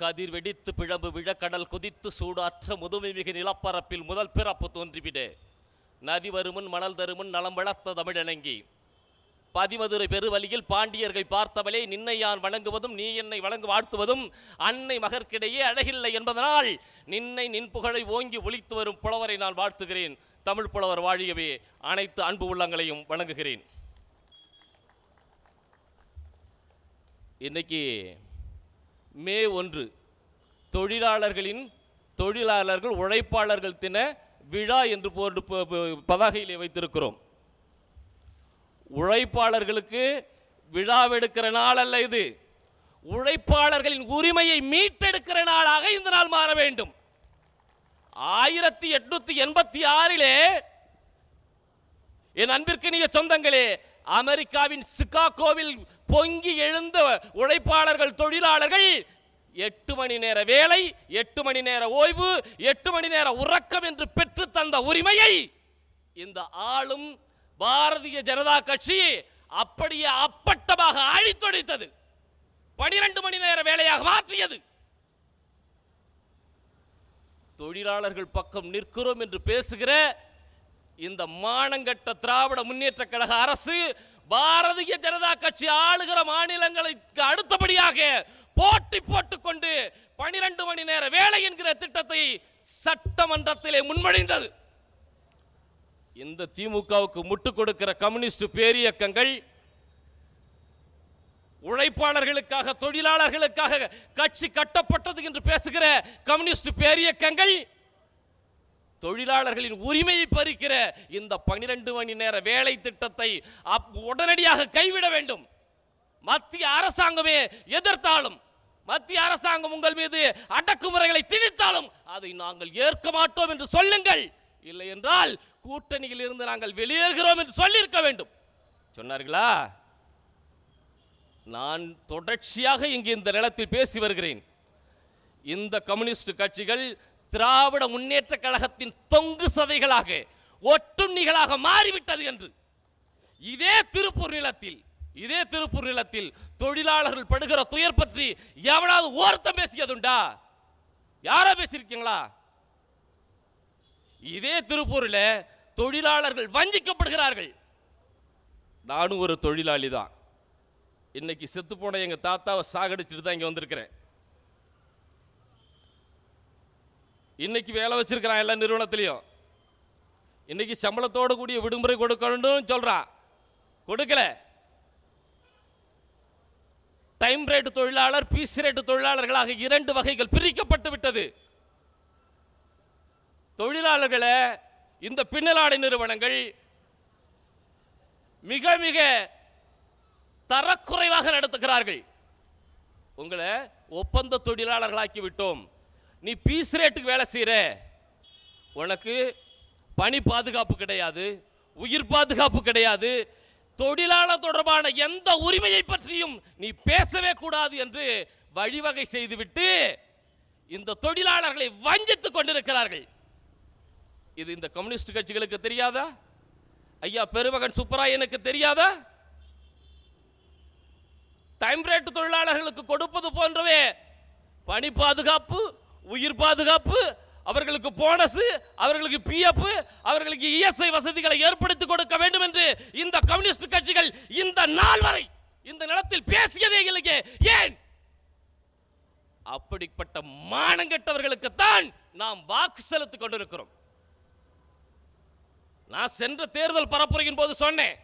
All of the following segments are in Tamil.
கதிர் வெடித்து பிழம்பு விழக்கடல் குதித்து சூடாற்ற முதுமை மிகு நிலப்பரப்பில் முதல் பிறப்பு தோன்றிவிடு. நதி வருமுன் மணல் தருமுன் நலம் வளர்த்த தமிழணங்கி பதிமதுரை பெருவழியில் பாண்டியர்கள் பார்த்தவளே நின்னை யான் வணங்குவதும் நீ என்னை வணங்கு வாழ்த்துவதும் அன்னை மகற்கிடையே அழகில்லை என்பதனால் நின்னை நின் புகழை ஓங்கி ஒழித்து வரும் புலவரை நான் வாழ்த்துகிறேன். தமிழ் புலவர் வாழியவே அனைத்து அன்பு உள்ளங்களையும் வணங்குகிறேன். இன்னைக்கு மே ஒன்று தொழிலாளர்களின் தொழிலாளர்கள் உழைப்பாளர்கள் தின விழா என்று போர்டு பதாகையிலே வைத்திருக்கிறோம். உழைப்பாளர்களுக்கு விழாவெடுக்கிற நாள் அல்ல இது. உழைப்பாளர்களின் உரிமையை மீட்டெடுக்கிற நாளாக இந்த நாள் மாற வேண்டும். ஆயிரத்தி எட்நூத்தி எண்பத்தி ஆறிலே என் அன்பிற்கினிய சொந்தங்களே அமெரிக்காவின் சிகாகோவில் பொங்கி எழுந்த உழைப்பாளர்கள் தொழிலாளர்கள் எட்டு மணி நேர வேலை எட்டு மணி நேர ஓய்வு எட்டு மணி நேர உறக்கம் என்று பெற்று தந்த உரிமையை இந்த ஆளும் பாரதிய ஜனதா கட்சி அப்படியே அப்பட்டமாக அழித்தொழித்தது. பனிரெண்டு மணி நேர வேலையாக மாற்றியது. தொழிலாளர்கள் பக்கம் நிற்கிறோம் என்று பேசுகிற இந்த மானங்கட்ட திராவிட முன்னேற்ற கழக அரசு பாரதிய ஜனதா கட்சி ஆளுகிற மாநிலங்களுக்கு அடுத்தபடியாக போட்டி போட்டுக்கொண்டு பனிரெண்டு மணி நேர வேலை என்கிற திட்டத்தை சட்டமன்றத்திலே முன்மொழிந்தது. இந்த திமுகவுக்கு முட்டு கொடுக்கிற கம்யூனிஸ்ட் பேரியக்கங்கள் உழைப்பாளர்களுக்காக தொழிலாளர்களுக்காக கட்சி கட்டப்பட்டது என்று பேசுகிற கம்யூனிஸ்ட் பேரியக்கங்கள் தொழிலாளர்களின் உரிமையை பறிக்கிற இந்த பனிரெண்டு மணி நேர வேலை திட்டத்தை உடனடியாக கைவிட வேண்டும். மத்திய அரசாங்கமே எதிர்த்தாலும் மத்திய அரசாங்கம் உங்கள் மீது அடக்குமுறைகளை திணித்தாலும் அதை நாங்கள் ஏற்க மாட்டோம் என்று சொல்லுங்கள். இல்லை என்றால் கூட்டணியில் இருந்து நாங்கள் வெளியேறுகிறோம் என்று சொல்லியிருக்க வேண்டும். சொன்னார்களா? நான் தொடர்ச்சியாக இங்கு இந்த நிலத்தில் பேசி வருகிறேன். இந்த கம்யூனிஸ்ட் கட்சிகள் திராவிட முன்னேற்ற கழகத்தின் தொங்கு சதைகளாக ஒட்டுண்ணிகளாக மாறிவிட்டது என்று. இதே திருப்பூர் நிலத்தில் இதே திருப்பூர் நிலத்தில் தொழிலாளர்கள் படுகிற துயர் பற்றி எவனாவது ஓர்த்தம் பேசியதுண்டா? யாரா பேசியிருக்கீங்களா? இதே திருப்பூரில் தொழிலாளர்கள் வஞ்சிக்கப்படுகிறார்கள். நானும் ஒரு தொழிலாளி தான். இன்னைக்கு செத்து போன எங்க தாத்தாவை சாகடிச்சுட்டு தான் இங்க வந்திருக்கிறேன். இன்னைக்கு வேலை வச்சிருக்கிறான் எல்லா நிறுவனத்திலையும். இன்னைக்கு சம்பளத்தோடு கூடிய விடுமுறை கொடுக்கணும்னு சொல்கிறான் கொடுக்கல. டைம் ரேட் தொழிலாளர் பீஸ் ரேட்டு தொழிலாளர்களாக இரண்டு வகைகள் பிரிக்கப்பட்டு விட்டது. தொழிலாளர்களை இந்த பின்னலாடை நிறுவனங்கள் மிக மிக தரக்குறைவாக நடத்துகிறார்கள். உங்களை ஒப்பந்த தொழிலாளர்களாக்கி விட்டோம். நீ பீஸ் ரேட்டுக்கு வேலை செய்கிற உனக்கு பணி பாதுகாப்பு கிடையாது உயிர் பாதுகாப்பு கிடையாது தொழிலாளர் தொடர்பான எந்த உரிமையை பற்றியும் நீ பேசவே கூடாது என்று வழிவகை செய்துவிட்டு இந்த தொழிலாளர்களை வஞ்சித்துக் கொண்டிருக்கிறார்கள். இது இந்த கம்யூனிஸ்ட் கட்சிகளுக்கு தெரியாதா? ஐயா பெருமகன் சுப்பராயனுக்கு தெரியாதா? டைம் ரேட் தொழிலாளர்களுக்கு கொடுப்பது போன்றவே பணி பாதுகாப்பு உயிர் பாதுகாப்பு அவர்களுக்கு போனஸ் அவர்களுக்கு பிஎஃப் அவர்களுக்கு இஎஸ்ஐ வசதிகளை ஏற்படுத்தி கொடுக்க வேண்டும் என்று இந்த கம்யூனிஸ்ட் கட்சிகள் இந்த நாள் வரை இந்த நிலத்தில் பேசியதே இல்லையே. ஏன்? அப்படிப்பட்ட மானங்கெட்டவர்களுக்குத்தான் நாம் வாக்கு செலுத்திக் கொண்டிருக்கிறோம். நான் சென்ற தேர்தல் பரப்புரையின் போது சொன்னேன்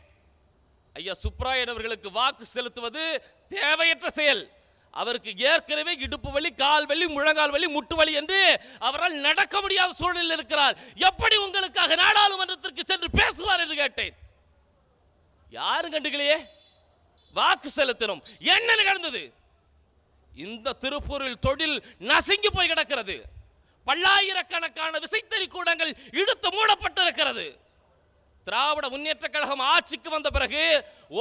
ஐயா சுப்ராயன் அவர்களுக்கு வாக்கு செலுத்துவது தேவையற்ற செயல். அவருக்கு ஏற்கனவே இடுப்பு வலி கால் வலி முழங்கால் வலி முட்டு வலி என்று அவரால் நடக்க முடியாத சூழலில் இருக்கிறார். எப்படி உங்களுக்காக நாடாளுமன்றத்திற்கு சென்று பேசுவார் என்று கேட்டேன். யாரும் கண்டுக்கலையே? வாக்கு செலுத்தினோம். என்ன நிகழ்ந்தது இந்த திருப்பூரில் தொழில் நசுங்கி போய் கிடக்கிறது. பல்லாயிரக்கணக்கான விசைத்தறி கூடங்கள் இழுத்து மூடப்பட்டிருக்கிறது. திராவிட முன்னேற்ற கழகம் ஆட்சிக்கு வந்த பிறகு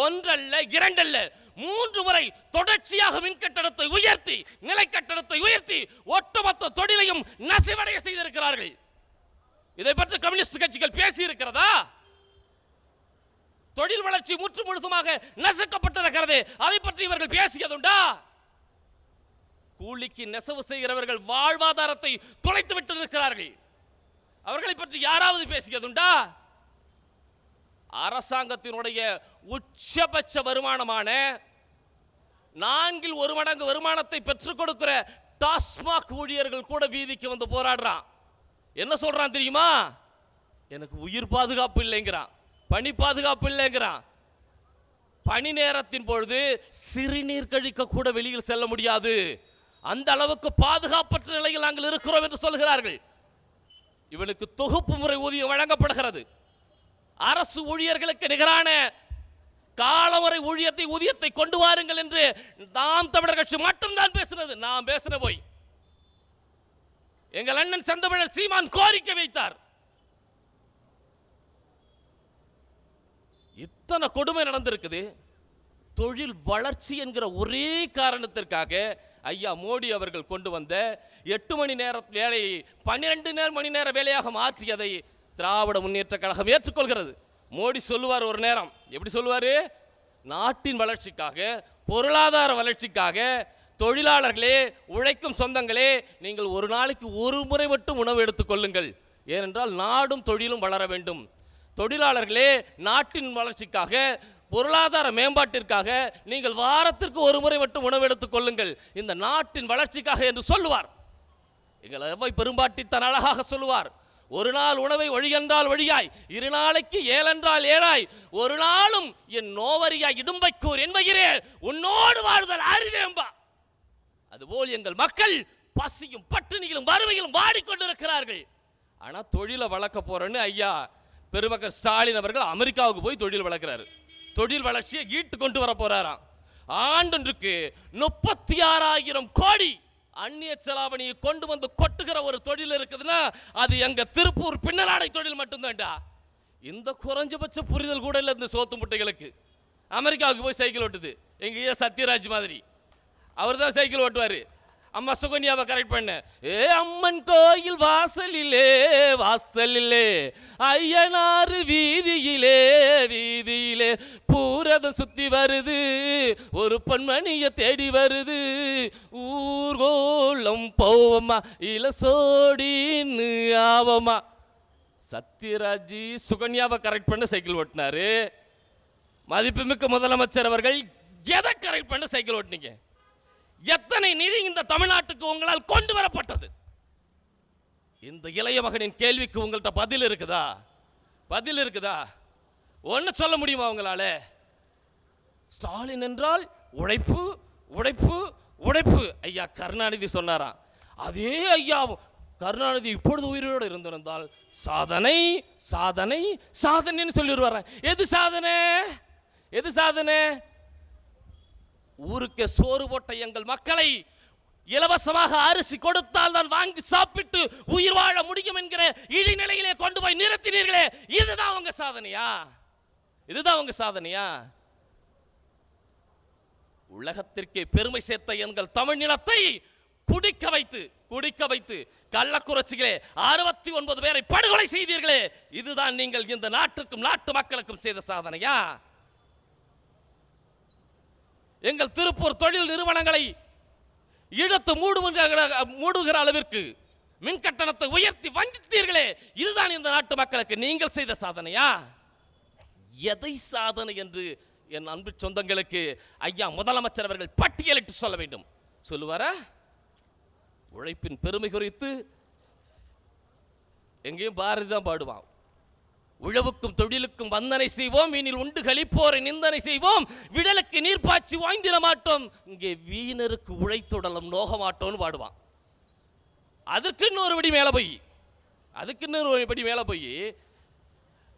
ஒன்றல்ல இரண்டல்ல மூன்று முறை தொடர்ச்சியாக மின்கட்டணத்தை உயர்த்தி நிலை கட்டணத்தை உயர்த்தி ஒட்டுமொத்த தொழிலையும் நசிவடைய செய்திருக்கிறார்கள். இதை பற்றி கம்யூனிஸ்ட் கட்சிகள் பேசி இருக்கிறதா தொழில் வளர்ச்சி முற்று முழுதுமாக நசுக்கப்பட்டிருக்கிறது. அதை பற்றி இவர்கள் பேசியதுண்டா? கூலிக்கு நெசவு செய்கிறவர்கள் வாழ்வாதாரத்தை தொலைத்து விட்டு இருக்கிறார்கள் அவர்களை பற்றி யாராவது பேசியதுண்டா? அரசாங்கத்தினுடைய உச்சபட்ச வருமானமான நான்கில் ஒரு மடங்கு வருமானத்தை பெற்றுக் கொடுக்கிற டாஸ்மாக் ஊழியர்கள் கூட வீதிக்கு வந்து போராடுறான். என்ன சொல்றான் தெரியுமா? எனக்கு உயிர் பாதுகாப்பு இல்லைங்கிறான். பணி பாதுகாப்பு இல்லைங்கிறான். பணி நேரத்தின் பொழுது சிறுநீர் கழிக்க கூட வெளியில் செல்ல முடியாது. அந்த அளவுக்கு பாதுகாப்பற்ற நிலையில் நாங்கள் இருக்கிறோம் என்று சொல்கிறார்கள். இவனுக்கு தொகுப்பு முறை ஊதியம் வழங்கப்படுகிறது. அரசு ஊழியர்களுக்கு நிகரான காலமுறை ஊழியத்தை ஊதியத்தை கொண்டு வாருங்கள் என்று நாம் தமிழர் கட்சி மட்டும்தான் பேசினது. நாம் பேசின போய் எங்கள் அண்ணன் செந்தமிழர் சீமான் கோரிக்கை வைத்தார். இத்தனை கொடுமை நடந்திருக்குது. தொழில் வளர்ச்சி என்கிற ஒரே காரணத்திற்காக ஐயா மோடி அவர்கள் கொண்டு வந்த எட்டு மணி நேர வேலையை பன்னிரெண்டு நேர மணி நேர வேலையாக மாற்றியதை திராவிட முன்னேற்ற கழகம் ஏற்றுக்கொள்கிறது. மோடி சொல்லுவார் ஒரு நேரம். எப்படி சொல்லுவார்? நாட்டின் வளர்ச்சிக்காக பொருளாதார வளர்ச்சிக்காக தொழிலாளர்களே உழைக்கும் சொந்தங்களே நீங்கள் ஒரு நாளைக்கு ஒரு முறை மட்டும் உணவு எடுத்துக்கொள்ளுங்கள் ஏனென்றால் நாடும் தொழிலும் வளர வேண்டும். தொழிலாளர்களே நாட்டின் வளர்ச்சிக்காக பொருளாதார மேம்பாட்டிற்காக நீங்கள் வாரத்திற்கு ஒரு முறை மட்டும் உணவு எடுத்துக் கொள்ளுங்கள். இந்த நாட்டின் வளர்ச்சிக்காக என்று சொல்லுவார். எங்கள் பெரும்பாட்டி தன் அழகாக சொல்லுவார். ஒரு நாள் உணவை வழியென்றால் வழியாய் இரு நாளைக்கு ஏழென்றால் ஏழாய். ஒரு நாளும் என் நோவரியாய் இடும்பைக்கூர் என்பகிறேன். உன்னோடு வாழ்தல் அறிவேம்பா அதுபோல் எங்கள் மக்கள் பசியும் பட்டினியிலும் வறுமையிலும் வாடிக்கொண்டிருக்கிறார்கள். ஆனால் தொழிலை வளர்க்க போறேன்னு ஐயா பெருமக்கள் ஸ்டாலின் அவர்கள் அமெரிக்காவுக்கு போய் தொழில் வளர்க்குறாரு. தொழில் வளர்ச்சியை ஈட்டு கொண்டு வர போறாராம். ஆண்டொன்றுக்கு முப்பத்தி ஆறாயிரம் கோடி அந்நிய செலாவணியை கொண்டு வந்து கொட்டுகிற ஒரு தொழில் இருக்குதுன்னா அது எங்க திருப்பூர் பின்னலாடை தொழில் மட்டும்தான்டா. இந்த குறைஞ்சபட்ச புரிதல் கூட இல்லை இந்த சோத்து முட்டைகளுக்கு. அமெரிக்காவுக்கு போய் சைக்கிள் ஓட்டுது. எங்கள் ஐயா சத்யராஜ் மாதிரி. அவர் தான் சைக்கிள் ஓட்டுவார். அம்மா சுகன்யாவை கரெக்ட் பண்ண. ஏ அம்மன் கோயில் வாசலிலே வாசலிலே ஐயனாறு வீதியிலே வீதியிலே பூரதம் சுத்தி வருது. ஒரு பொன்மணிய தேடி வருது. ஊர்கோளம் இல இளசோடின்னு ஆவமா சத்யராஜி சுகன்யாவை கரெக்ட் பண்ண சைக்கிள் ஓட்டினாரு. மதிப்புமிக்க முதலமைச்சர் அவர்கள் எதை கரெக்ட் பண்ண சைக்கிள் ஓட்டுனீங்க? எத்தனை நிதி இந்த தமிழ்நாட்டுக்கு உங்களால் கொண்டு வரப்பட்டது? இந்த இளைய மகனின் கேள்விக்கு உங்கள்கிட்ட பதில் இருக்குதா? பதில் இருக்குதா? ஒன்று சொல்ல முடியுமா அவங்களால ஸ்டாலின் என்றால் உழைப்பு உழைப்பு உழைப்பு. ஐயா கருணாநிதி சொன்னாராம். அதே ஐயா கருணாநிதி இப்பொழுது உயிரோடு இருந்திருந்தால் சாதனை சாதனை சாதனைன்னு சொல்லிடுவாரன் எது சாதனை? எது சாதனை? ஊருக்கு சோறு போட்ட எங்கள் மக்களை இலவசமாக அரிசி கொடுத்தால் தான் வாங்கி சாப்பிட்டு உயிர் வாழ முடியும் என்கிற இழிநிலையிலே கொண்டு போய் நிறுத்தினீர்களே. இதுதான் உங்க சாதனையா? இதுதான் உங்க சாதனையா? உலகத்திற்கே பெருமை சேர்த்த எங்கள் தமிழ் நிலத்தை குடிக்க வைத்து குடிக்க வைத்து கள்ளக்குறிச்சிகளே அறுபத்தி ஒன்பது பேரை படுகொலை செய்தீர்களே. இதுதான் நீங்கள் இந்த நாட்டுக்கும் நாட்டு மக்களுக்கும் செய்த சாதனையா? எங்கள் திருப்பூர் தொழில் நிறுவனங்களை இழுத்து மூடுகிற மூடுகிற அளவிற்கு மின் கட்டணத்தை உயர்த்தி வஞ்சித்தீர்களே இதுதான் இந்த நாட்டு மக்களுக்கு நீங்கள் செய்த சாதனையா? எதை சாதனை என்று என் அன்பு சொந்தங்களுக்கு ஐயா முதலமைச்சர் அவர்கள் பட்டியலிட்டு சொல்ல வேண்டும். சொல்லுவாரா? உழைப்பின் பெருமை குறித்து எங்கேயும் பாரதி தான் பாடுவான். உழவுக்கும் தொழிலுக்கும் வந்தனை செய்வோம் இனில் உண்டு கழிப்போரை நிந்தனை செய்வோம் விடலுக்கு நீர் பாய்ச்சி வாய்ந்திட மாட்டோம். இங்கே வீணருக்கு உழைத்துடலம் நோக மாட்டோம்னு பாடுவான். அதற்கு இன்னொரு படி மேலே போய் அதுக்கு இன்னொரு படி மேலே போய்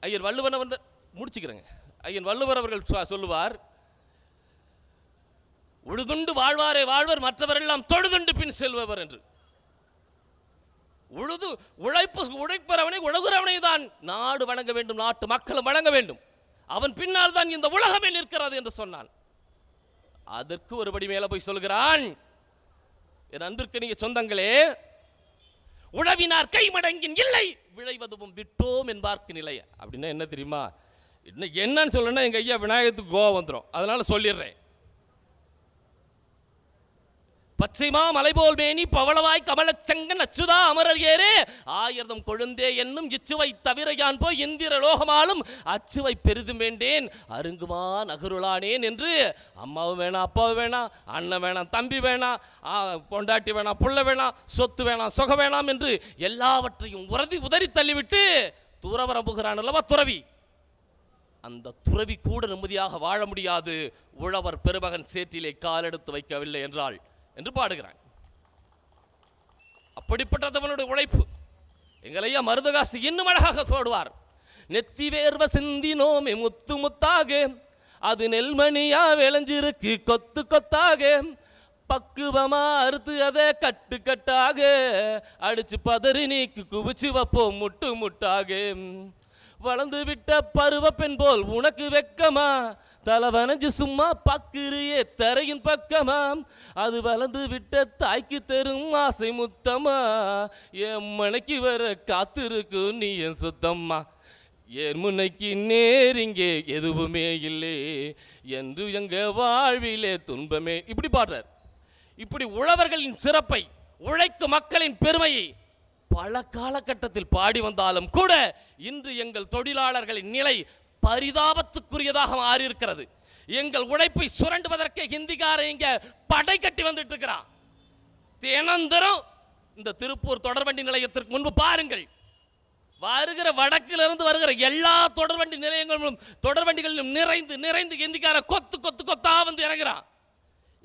ஐயர் வள்ளுவன் வந்து முடிச்சுக்கிறேங்க. ஐயன் வள்ளுவர் அவர்கள் சொல்லுவார் உழுதுண்டு வாழ்வாரே வாழ்வர் மற்றவரெல்லாம் தொழுதுண்டு பின் செல்பவர் என்று. உழுது உழைப்பு உழைப்பறவனை உழகுறவனை தான் நாடு வணங்க வேண்டும் நாட்டு மக்களும் வணங்க வேண்டும். அவன் பின்னால் தான் இந்த உலகமே நிற்கிறது என்று சொன்னான். அதற்கு ஒருபடி மேல போய் சொல்கிறான் என் அன்பிற்கு நீங்க சொந்தங்களே உழவினார் கை மடங்கின் இல்லை விளைவதுவும் விட்டோம் என்பார்க்கு நிலை அப்படின்னா என்ன தெரியுமா? இன்னும் என்னன்னு சொல்லணும்னா எங்க ஐயா விநாயகத்துக்கு கோவம் வந்துடும் அதனால சொல்லிடுறேன். பச்சைமா மலைபோல் மேனி பவளவாய் கமலச்சங்கன் அச்சுதா அமரர் ஏரே ஆயிரம் கொழுந்தே என்னும் இச்சுவை தவிர யான் போய் இந்திர லோகமாலும் அச்சுவை பெரிதும் வேண்டேன். அருங்குமா நகருளானேன் என்று அம்மாவும் வேணாம் அப்பாவும் வேணாம் அண்ணன் வேணாம் தம்பி வேணாம் ஆ, பொண்டாட்டி வேணாம் புள்ள வேணாம் சொத்து வேணாம் சொக வேணாம் என்று எல்லாவற்றையும் உறதி உதறி தள்ளிவிட்டு தூரவரம்புகிறான் அல்லவா துறவி? அந்த துறவி கூட நிம்மதியாக வாழ முடியாது. உழவர் பெருமகன் சேற்றிலே காலெடுத்து வைக்கவில்லை என்றாள் என்று பாடுகிறான். அப்படிப்பட்டதவனுடைய உழைப்பு. எங்களையா மருதகாசு இன்னும் அழகாக போடுவார். நெத்தி வேர்வ சிந்தினோமே முத்து முத்தாக. அது நெல்மணியா விளைஞ்சிருக்கு கொத்து கொத்தாக. பக்குவமா அறுத்து அதை கட்டு கட்டாக. அடிச்சு பதறி நீக்கு குவிச்சு வைப்போம் முட்டு முட்டாக. வளர்ந்து விட்ட பருவ பெண் போல் உனக்கு வெக்கமா? தலை வனஞ்சு சும்மா பக்குறியே தரையின் பக்கமா அது வளர்ந்து விட்ட தாய்க்கு தரும் ஆசை முத்தமா? என் மனைக்கு வர காத்திருக்கும் நீ என் சுத்தம்மா. என் முன்னைக்கு நேரிங்கே எதுவுமே இல்லை? என்று எங்க வாழ்விலே துன்பமே. இப்படி பாடுறார். இப்படி உழவர்களின் சிறப்பை உழைக்கும் மக்களின் பெருமையை பல காலகட்டத்தில் பாடி வந்தாலும் கூட இன்று எங்கள் தொழிலாளர்களின் நிலை பரிதாபத்துக்குரியதாக மாறியிருக்கிறது. எங்கள் உழைப்பை சுரண்டுவதற்கே ஹிந்திக்காரன் இங்க படை கட்டி வந்துட்டு இருக்கிறான் தினந்தரம் இந்த திருப்பூர் தொடர்வண்டி நிலையத்திற்கு முன்பு பாருங்கள். வருகிற வடக்கிலிருந்து வருகிற எல்லா தொடர்வண்டி நிலையங்களும் தொடர்வண்டிகளிலும் நிறைந்து நிறைந்து ஹிந்திக்கார கொத்து கொத்து கொத்தா வந்து இறங்குறான்.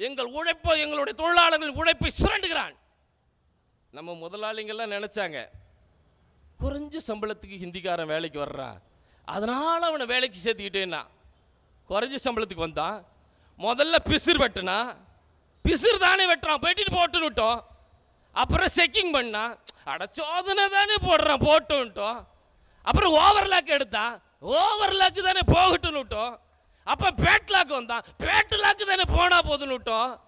எங்கள் உழைப்பை எங்களுடைய தொழிலாளர்களின் உழைப்பை சுரண்டுகிறான். நம்ம முதலாளிங்கள்லாம் நினச்சாங்க குறைஞ்ச சம்பளத்துக்கு ஹிந்திக்காரன் வேலைக்கு வர்றான் அதனால் அவனை வேலைக்கு சேர்த்துக்கிட்டேன்னா. குறைஞ்ச சம்பளத்துக்கு வந்தான். முதல்ல பிசிறு வெட்டினா பிசிறு தானே வெட்டுறான். வெட்டிட்டு போட்டுன்னு விட்டோம். அப்புறம் செக்கிங் பண்ணா அட சோதனை தானே போடுறான் போட்டுன்ட்டோம். அப்புறம் ஓவர்லாக் எடுத்தான். ஓவர்லாக்கு தானே போகட்டுன்னு விட்டோம். அப்போ பேட்லாக் வந்தான். பேட்லாக்கு தானே போனால் போதுன்னு விட்டோம்.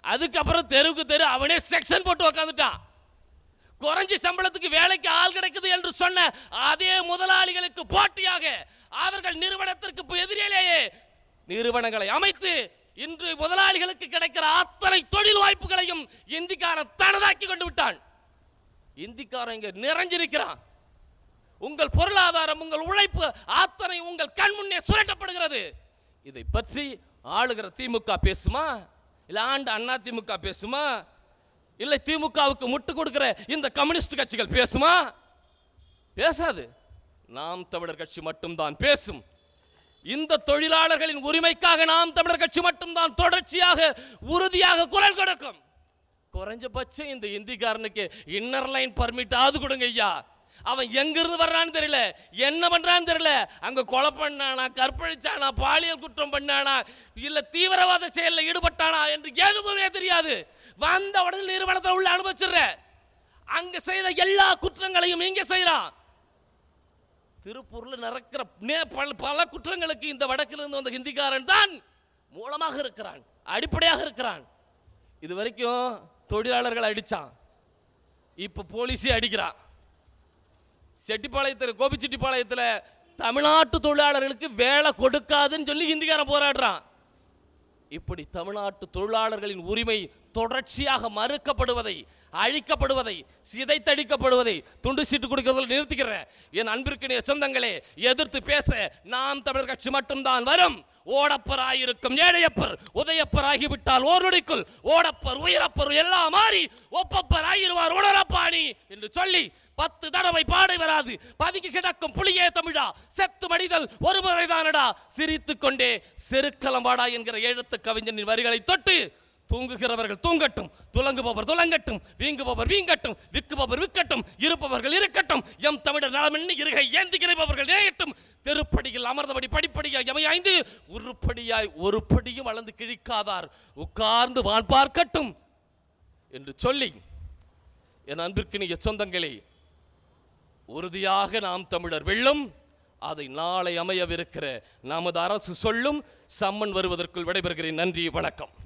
அதுக்கப்புறம் தெருவுக்கு தெரு அவனே செக்ஷன் போட்டு உக்காந்துட்டான். குறைஞ்ச சம்பளத்துக்கு வேலைக்கு ஆள் கிடைக்குது என்று சொன்ன அதே முதலாளிகளுக்கு போட்டியாக அவர்கள் நிறுவனத்திற்கு எதிரிலேயே நிறுவனங்களை அமைத்து இன்று முதலாளிகளுக்கு கிடைக்கிற அத்தனை தொழில் வாய்ப்புகளையும் இந்திக்காரன் தனதாக்கி கொண்டு விட்டான். இந்திக்காரன் இங்கே நிறைஞ்சிருக்கிறான். உங்கள் பொருளாதாரம் உங்கள் உழைப்பு அத்தனை உங்கள் கண் முன்னே சுரண்டப்படுகிறது இதை பற்றி ஆளுகிற திமுக பேசுமா? இல்லை ஆண்டு அண்ணா திமுக பேசுமா? இல்லை திமுகவுக்கு முட்டு கொடுக்கிற இந்த கம்யூனிஸ்ட் கட்சிகள் பேசுமா? பேசாது. நாம் தமிழர் கட்சி மட்டும்தான் பேசும். இந்த தொழிலாளர்களின் உரிமைக்காக நாம் தமிழர் கட்சி மட்டும்தான் தொடர்ச்சியாக உறுதியாக குரல் கொடுக்கும். குறைஞ்சபட்சம் இந்த இந்திக்காரனுக்கு இன்னர் லைன் பர்மிட் ஆது கொடுங்க ஐயா. அவன் எங்கிருந்து வர்றான்னு தெரியல. என்ன பண்றான்னு தெரியல. அங்க கொலை பண்ணானா கற்பழிச்சானா பாலியல் குற்றம் பண்ணானா இல்ல தீவிரவாத செயலில் ஈடுபட்டானா என்று எதுவுமே தெரியாது. வந்த உடனே நிறுவனத்தை உள்ள அனுபவிச்சிடுற. அங்க செய்த எல்லா குற்றங்களையும் இங்க செய்யறான் திருப்பூர்ல நடக்கிற பல- பல குற்றங்களுக்கு இந்த வடக்கிலிருந்து வந்த ஹிந்திக்காரன் தான் மூலமாக இருக்கிறான் அடிப்படையாக இருக்கிறான். இது வரைக்கும் தொழிலாளர்கள் அடிச்சான். இப்ப போலீஸே அடிக்கிறான். செட்டிப்பாளையத்தில் கோபிச்செட்டிப்பாளையத்தில் தமிழ்நாட்டு தொழிலாளர்களுக்கு வேலை கொடுக்காதுன்னு சொல்லி ஹிந்திக்காரன் போராடுறான். இப்படி தமிழ்நாட்டு தொழிலாளர்களின் உரிமை தொடர்ச்சியாக மறுக்கப்படுவதை அழிக்கப்படுவதை சிதைத்தடிக்கப்படுவதை துண்டு சீட்டு கொடுக்கிறதில் நிறுத்திக்கிறேன் என் அன்பிற்கினிய சொந்தங்களே எதிர்த்து பேச நாம் தமிழர் கட்சி மட்டும்தான் வரும். ஓடப்பராயிருக்கும் ஏழையப்பர் உதயப்பர் ஆகிவிட்டால் ஓர் ஓடப்பர் உயிரப்பர் எல்லாம் மாறி ஒப்பப்பர் ஆயிருவார் உணரப்பாணி என்று சொல்லி பத்து தடவை பாடை வராது. பதுங்கி கிடக்கும் புலியே தமிழா செத்து மடிதல் ஒரு முறைதானடா சிரித்துக் கொண்டே செருக்கலம்பாடா என்கிற எழுத்து கவிஞனின் வரிகளை தொட்டு தூங்குகிறவர்கள் தூங்கட்டும். துலங்குபவர் துலங்கட்டும். வீங்குபவர் வீங்கட்டும். விக்குபவர் விக்கட்டும் இருப்பவர்கள் இருக்கட்டும். எம் தமிழர் நலமென்னு இருகை ஏந்து கிடைப்பவர்கள் நேயட்டும். தெருப்படியில் அமர்ந்தபடி படிப்படியாய் எமையாய்ந்து உருப்படியாய் ஒரு படியும் வளர்ந்து கிழிக்காதார். உட்கார்ந்து வான் பார்க்கட்டும் என்று சொல்லி என் அன்பிற்கினிய சொந்தங்களே உறுதியாக நாம் தமிழர் வெல்லும் அதை நாளை அமையவிருக்கிற நமது அரசு சொல்லும் சம்மன் வருவதற்குள் விடைபெறுகிறேன். நன்றி வணக்கம்.